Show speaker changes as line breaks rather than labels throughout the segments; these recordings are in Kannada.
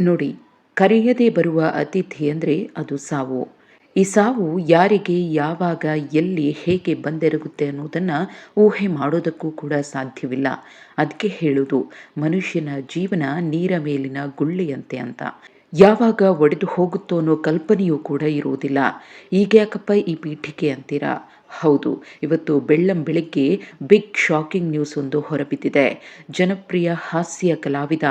ನೋಡಿ, ಕರೆಯದೆ ಬರುವ ಅತಿಥಿ ಅಂದರೆ ಅದು ಸಾವು. ಈ ಸಾವು ಯಾರಿಗೆ, ಯಾವಾಗ, ಎಲ್ಲಿ ಹೇಗೆ ಬಂದೆರಗುತ್ತೆ ಅನ್ನೋದನ್ನು ಊಹೆ ಮಾಡೋದಕ್ಕೂ ಕೂಡ ಸಾಧ್ಯವಿಲ್ಲ. ಅದಕ್ಕೆ ಹೇಳೋದು, ಮನುಷ್ಯನ ಜೀವನ ನೀರ ಮೇಲಿನ ಗುಳ್ಳೆಯಂತೆ ಅಂತ. ಯಾವಾಗ ಒಡೆದು ಹೋಗುತ್ತೋ ಅನ್ನೋ ಕಲ್ಪನೆಯೂ ಕೂಡ ಇರುವುದಿಲ್ಲ. ಈಗ ಯಾಕಪ್ಪ ಈ ಪೀಠಿಕೆ ಅಂತೀರಾ? ಹೌದು, ಇವತ್ತು ಬೆಳ್ಳಂ ಬೆಳಗ್ಗೆ ಬಿಗ್ ಶಾಕಿಂಗ್ ನ್ಯೂಸ್ ಒಂದು ಹೊರಬಿದ್ದಿದೆ. ಜನಪ್ರಿಯ ಹಾಸ್ಯ ಕಲಾವಿದ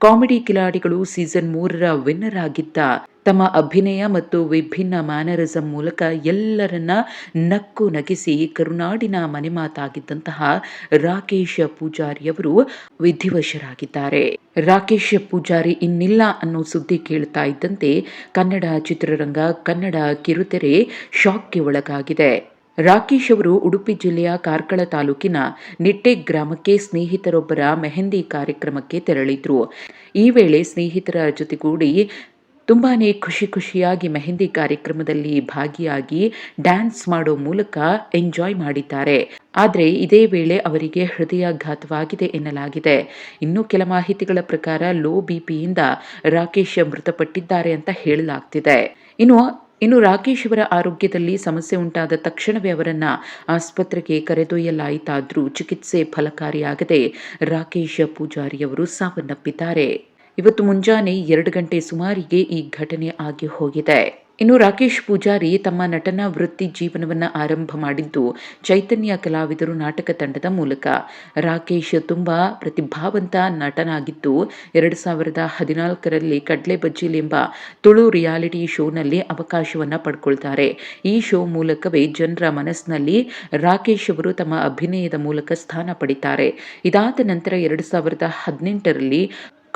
ಕಾಮಿಡಿ ಕಿಲಾಡಿಗಳು ಸೀಸನ್ ಮೂರರ ವಿನ್ನರ್ ಆಗಿದ್ದ ತಮ್ಮ ಅಭಿನಯ ಮತ್ತು ವಿಭಿನ್ನ ಮ್ಯಾನರಿಸಂ ಮೂಲಕ ಎಲ್ಲರನ್ನ ನಕ್ಕು ನಗಿಸಿ ಕರುನಾಡಿನ ಮನೆಮಾತಾಗಿದ್ದಂತಹ ರಾಕೇಶ ಪೂಜಾರಿಯವರು ವಿಧಿವಶರಾಗಿದ್ದಾರೆ. ರಾಕೇಶ ಪೂಜಾರಿ ಇನ್ನಿಲ್ಲ ಅನ್ನೋ ಸುದ್ದಿ ಕೇಳ್ತಾ ಇದ್ದಂತೆ ಕನ್ನಡ ಚಿತ್ರರಂಗ ಕನ್ನಡ ಕಿರುತೆರೆ ಶಾಕ್ಗೆ ಒಳಗಾಗಿದೆ. ರಾಕೇಶ್ ಅವರು ಉಡುಪಿ ಜಿಲ್ಲೆಯ ಕಾರ್ಕಳ ತಾಲೂಕಿನ ನಿಟ್ಟೆ ಗ್ರಾಮಕ್ಕೆ ಸ್ನೇಹಿತರೊಬ್ಬರ ಮೆಹಂದಿ ಕಾರ್ಯಕ್ರಮಕ್ಕೆ ತೆರಳಿದ್ರು. ಈ ವೇಳೆ ಸ್ನೇಹಿತರ ಜೊತೆಗೂಡಿ ತುಂಬಾನೇ ಖುಷಿ ಖುಷಿಯಾಗಿ ಮೆಹಂದಿ ಕಾರ್ಯಕ್ರಮದಲ್ಲಿ ಭಾಗಿಯಾಗಿ ಡ್ಯಾನ್ಸ್ ಮಾಡೋ ಮೂಲಕ ಎಂಜಾಯ್ ಮಾಡಿದ್ದಾರೆ. ಆದರೆ ಇದೇ ವೇಳೆ ಅವರಿಗೆ ಹೃದಯಾಘಾತವಾಗಿದೆ ಎನ್ನಲಾಗಿದೆ. ಇನ್ನು ಕೆಲ ಮಾಹಿತಿಗಳ ಪ್ರಕಾರ ಲೋ ಬಿಪಿಯಿಂದ ರಾಕೇಶ್ ಮೃತಪಟ್ಟಿದ್ದಾರೆ ಅಂತ ಹೇಳಲಾಗ್ತಿದೆ. ಇನ್ನು ಇನ್ನು ರಾಕೇಶ್ ಅವರ ಆರೋಗ್ಯದಲ್ಲಿ ಸಮಸ್ಯೆ ಉಂಟಾದ ತಕ್ಷಣವೇ ಅವರನ್ನ ಆಸ್ಪತ್ರೆಗೆ ಕರೆದೊಯ್ಯಲಾಯಿತಾದರೂ ಚಿಕಿತ್ಸೆ ಫಲಕಾರಿಯಾಗದೆ ರಾಕೇಶ್ ಪೂಜಾರಿಯವರು ಸಾವನ್ನಪ್ಪಿದ್ದಾರೆ. ಇವತ್ತು ಮುಂಜಾನೆ ಎರಡು ಗಂಟೆ ಸುಮಾರಿಗೆ ಈ ಘಟನೆ ಆಗಿ ಹೋಗಿದೆ. ಇನ್ನು ರಾಕೇಶ್ ಪೂಜಾರಿ ತಮ್ಮ ನಟನಾ ವೃತ್ತಿ ಜೀವನವನ್ನು ಆರಂಭ ಮಾಡಿದ್ದು ಚೈತನ್ಯ ಕಲಾವಿದರು ನಾಟಕ ತಂಡದ ಮೂಲಕ. ರಾಕೇಶ್ ತುಂಬ ಪ್ರತಿಭಾವಂತ ನಟನಾಗಿದ್ದು ಎರಡು ಸಾವಿರದ ಹದಿನಾಲ್ಕರಲ್ಲಿ ಕಡ್ಲೆ ಬಜ್ಜಿಲ್ ಎಂಬ ತುಳು ರಿಯಾಲಿಟಿ ಶೋನಲ್ಲಿ ಅವಕಾಶವನ್ನು ಪಡ್ಕೊಳ್ತಾರೆ. ಈ ಶೋ ಮೂಲಕವೇ ಜನರ ಮನಸ್ಸಿನಲ್ಲಿ ರಾಕೇಶ್ ಅವರು ತಮ್ಮ ಅಭಿನಯದ ಮೂಲಕ ಸ್ಥಾನ ಪಡಿತಾರೆ. ಇದಾದ ನಂತರ ಎರಡು ಸಾವಿರದ ಹದಿನೆಂಟರಲ್ಲಿ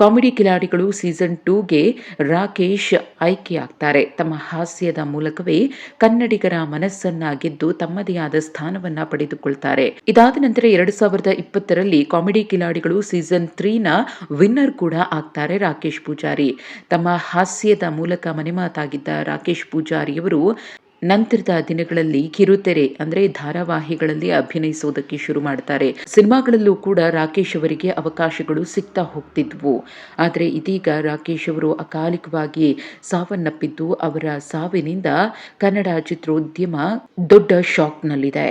ಕಾಮಿಡಿ ಕಿಲಾಡಿಗಳು ಸೀಸನ್ ಟೂಗೆ ರಾಕೇಶ್ ಆಯ್ಕೆಯಾಗ್ತಾರೆ. ತಮ್ಮ ಹಾಸ್ಯದ ಮೂಲಕವೇ ಕನ್ನಡಿಗರ ಮನಸ್ಸನ್ನ ಗೆದ್ದು ತಮ್ಮದೇ ಆದ ಸ್ಥಾನವನ್ನ ಪಡೆದುಕೊಳ್ತಾರೆ. ಇದಾದ ನಂತರ ಎರಡು ಸಾವಿರದ ಇಪ್ಪತ್ತರಲ್ಲಿ ಕಾಮಿಡಿ ಕಿಲಾಡಿಗಳು ಸೀಸನ್ ತ್ರೀನ ವಿನ್ನರ್ ಕೂಡ ಆಗ್ತಾರೆ ರಾಕೇಶ್ ಪೂಜಾರಿ. ತಮ್ಮ ಹಾಸ್ಯದ ಮೂಲಕ ಮನೆಮಾತಾಗಿದ್ದ ರಾಕೇಶ್ ಪೂಜಾರಿಯವರು ನಂತರದ ದಿನಗಳಲ್ಲಿ ಕಿರುತೆರೆ, ಅಂದ್ರೆ ಧಾರಾವಾಹಿಗಳಲ್ಲಿ ಅಭಿನಯಿಸುವುದಕ್ಕೆ ಶುರು ಮಾಡ್ತಾರೆ. ಸಿನಿಮಾಗಳಲ್ಲೂ ಕೂಡ ರಾಕೇಶ್ ಅವರಿಗೆ ಅವಕಾಶಗಳು ಸಿಗ್ತಾ ಹೋಗ್ತಿದ್ವು. ಆದರೆ ಇದೀಗ ರಾಕೇಶ್ ಅವರು ಅಕಾಲಿಕವಾಗಿ ಸಾವನ್ನಪ್ಪಿದ್ದು ಅವರ ಸಾವಿನಿಂದ ಕನ್ನಡ ಚಿತ್ರೋದ್ಯಮ ದೊಡ್ಡ ಶಾಕ್ನಲ್ಲಿದೆ.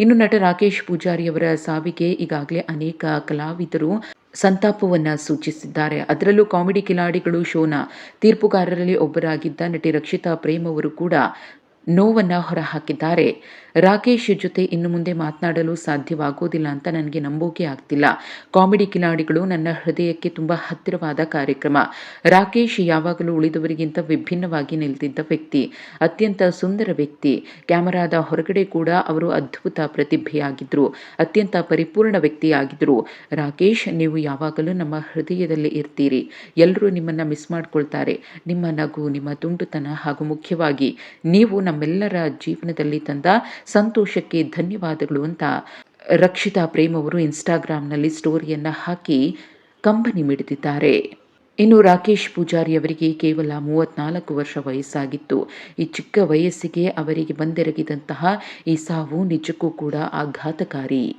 ಇನ್ನು ನಟ ರಾಕೇಶ್ ಪೂಜಾರಿ ಅವರ ಸಾವಿಗೆ ಈಗಾಗಲೇ ಅನೇಕ ಕಲಾವಿದರು ಸಂತಾಪವನ್ನ ಸೂಚಿಸಿದ್ದಾರೆ. ಅದರಲ್ಲೂ ಕಾಮಿಡಿ ಕಿಲಾಡಿಗಳು ಶೋನ, ತೀರ್ಪುಗಾರರಲ್ಲಿ ಒಬ್ಬರಾಗಿದ್ದ ನಟಿ ರಕ್ಷಿತಾ ಪ್ರೇಮ್ ಅವರು ಕೂಡ ನೋವನ್ನು ಹೊರಹಾಕಿದ್ದಾರೆ. ರಾಕೇಶ್ ಜೊತೆ ಇನ್ನು ಮುಂದೆ ಮಾತನಾಡಲು ಸಾಧ್ಯವಾಗೋದಿಲ್ಲ ಅಂತ ನನಗೆ ನಂಬೋಕೆ ಆಗ್ತಿಲ್ಲ. ಕಾಮಿಡಿ ಕಿಲಾಡಿಗಳು ನನ್ನ ಹೃದಯಕ್ಕೆ ತುಂಬ ಹತ್ತಿರವಾದ ಕಾರ್ಯಕ್ರಮ. ರಾಕೇಶ್ ಯಾವಾಗಲೂ ಉಳಿದವರಿಗಿಂತ ವಿಭಿನ್ನವಾಗಿ ನಿಲ್ತಿದ್ದ ವ್ಯಕ್ತಿ, ಅತ್ಯಂತ ಸುಂದರ ವ್ಯಕ್ತಿ. ಕ್ಯಾಮರಾದ ಹೊರಗಡೆ ಕೂಡ ಅವರು ಅದ್ಭುತ ಪ್ರತಿಭೆಯಾಗಿದ್ದರು ಅತ್ಯಂತ ಪರಿಪೂರ್ಣ ವ್ಯಕ್ತಿಯಾಗಿದ್ದರು ರಾಕೇಶ್, ನೀವು ಯಾವಾಗಲೂ ನಮ್ಮ ಹೃದಯದಲ್ಲಿ ಇರ್ತೀರಿ. ಎಲ್ಲರೂ ನಿಮ್ಮನ್ನು ಮಿಸ್ ಮಾಡ್ಕೊಳ್ತಾರೆ. ನಿಮ್ಮ ನಗು, ನಿಮ್ಮ ತುಂಡುತನ ಹಾಗೂ ಮುಖ್ಯವಾಗಿ ನೀವು ನಮ್ಮೆಲ್ಲರ ಜೀವನದಲ್ಲಿ ತಂದ ಸಂತೋಷಕ್ಕೆ ಧನ್ಯವಾದಗಳು ಅಂತ ರಕ್ಷಿತಾ ಪ್ರೇಮ್ ಅವರು ಇನ್ಸ್ಟಾಗ್ರಾಮ್ನಲ್ಲಿ ಸ್ಟೋರಿಯನ್ನು ಹಾಕಿ ಕಂಬನಿ ಮಿಡಿದಿದ್ದಾರೆ. ಇನ್ನು ರಾಕೇಶ್ ಪೂಜಾರಿ ಅವರಿಗೆ ಕೇವಲ ಮೂವತ್ನಾಲ್ಕು ವರ್ಷ ವಯಸ್ಸಾಗಿತ್ತು. ಈ ಚಿಕ್ಕ ವಯಸ್ಸಿಗೆ ಅವರಿಗೆ ಬಂದೆರಗಿದಂತಹ ಈ ಸಾವು ನಿಜಕ್ಕೂ ಕೂಡ ಆಘಾತಕಾರಿ.